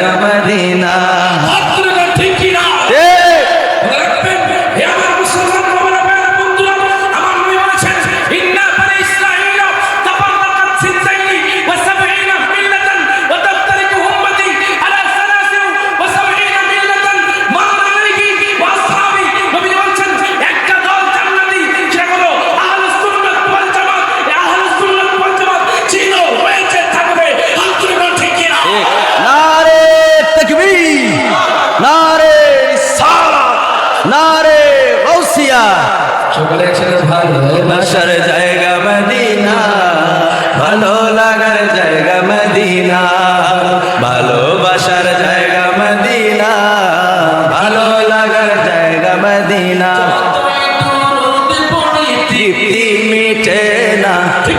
জায়গা ঠিক না? তকবীর নারে সালাত নারে গৌসিয়া সকলে একসাথে ভালো ভালোবাসার জায়গা মদিনা ভালো লাগার জায়গা মদিনা ভালোবাসার জায়গা মদিনা ভালো লাগার জায়গা মদিনা তৃপ্তি মিটে না? ঠিক।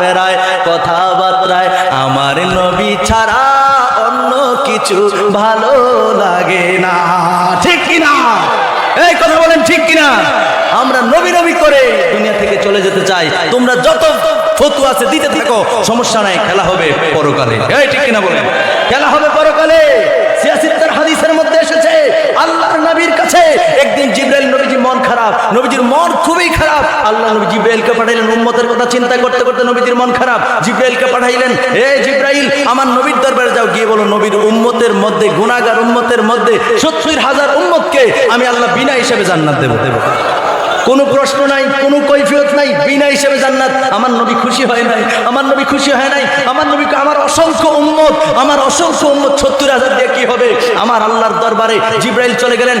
ফেরায় কথাবার্তায়, আমার নবী ছাড়া অন্য কিছু ভালো লাগে না। ঠিক কিনা? এই কথা বলেন ঠিক কিনা? আমরা নবী নবী করে দুনিয়া থেকে চলে যেতে চাই। তোমরা যত ফতু আছে দিতে থাকো, সমস্যা নাই, খেলা হবে পরকালে। এই ঠিক কিনা বলেন? খেলা হবে পরকালে। সিয়াসিত্তার হাদিসের মধ্যে এসেছে, আল্লাহর নবীর কাছে একদিন জিব্রাইল খারাপ, নবীজির মন খুবই খারাপ। আল্লাহ নবী জিব্রাইলকে পাঠাইলেন, উম্মতের কথা চিন্তা করতে করতে নবীজির মন খারাপ। জিব্রাইলকে পাঠাইলেন, এ জিব্রাইল, আমার নবীর দরবারে যাও। গিয়ে বলো নবীর উম্মতের মধ্যে, গুনাহগার উম্মতের মধ্যে সত্তর হাজার উম্মতকে আমি আল্লাহ বিনা হিসেবে জান্নাত দেব দেব। কোনো প্রশ্ন নাই, কোনো কৈফিয়ত নাই, বিনা হিসেবে জান্নাত। আমার নবী খুশি হয় নাই, আমার নবী খুশি হয় নাই, আমার নবীকে আমার অসংখ্য উম্মত আমার অসংখ্য উম্মত সত্তর হাজার দিয়ে কি হবে? আমার আল্লাহর দরবারে জিব্রাইল চলে গেলেন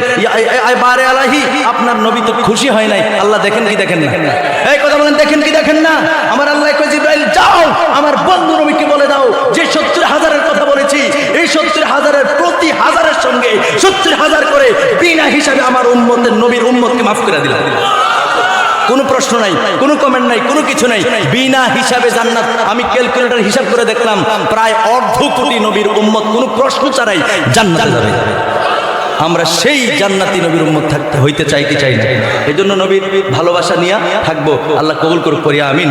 বারে আলাহি, আপনার নবী তো খুশি হয় নাই। আল্লাহ দেখেন কি দেখেন না? এই কথা বলেন, দেখেন কি দেখেন না? আমার আল্লাহ জিব্রাইল, যাও, আমার বন্ধু নবীকে বলে দাও, যে সত্তর হাজারের কথা বলেছি, এই সত্তর হাজারের প্রতি হাজারের সঙ্গে সত্তর হাজার করে বিনা হিসাবে আমার উম্মতের নবীর উম্মতকে মাফ করে দিলাম। কোনো প্রশ্ন নাই, কোনো কমেন্ট নাই, কোনো কিছু নাই। বিনা হিসাবে জান্নাত। আমি ক্যালকুলেটর হিসাব করে দেখলাম, প্রায় অর্ধ কোটি নবীর উম্মত, কোনো প্রশ্ন ছাড়াই জান্নাত যাবে। আমরা সেই জান্নাতি নবীর উম্মত থাকতে হইতে চাই কি চাই না? এই জন্য নবীর ভালোবাসা নিয়ে থাকব। আল্লাহ কবুল করুক করিয়া আমিন।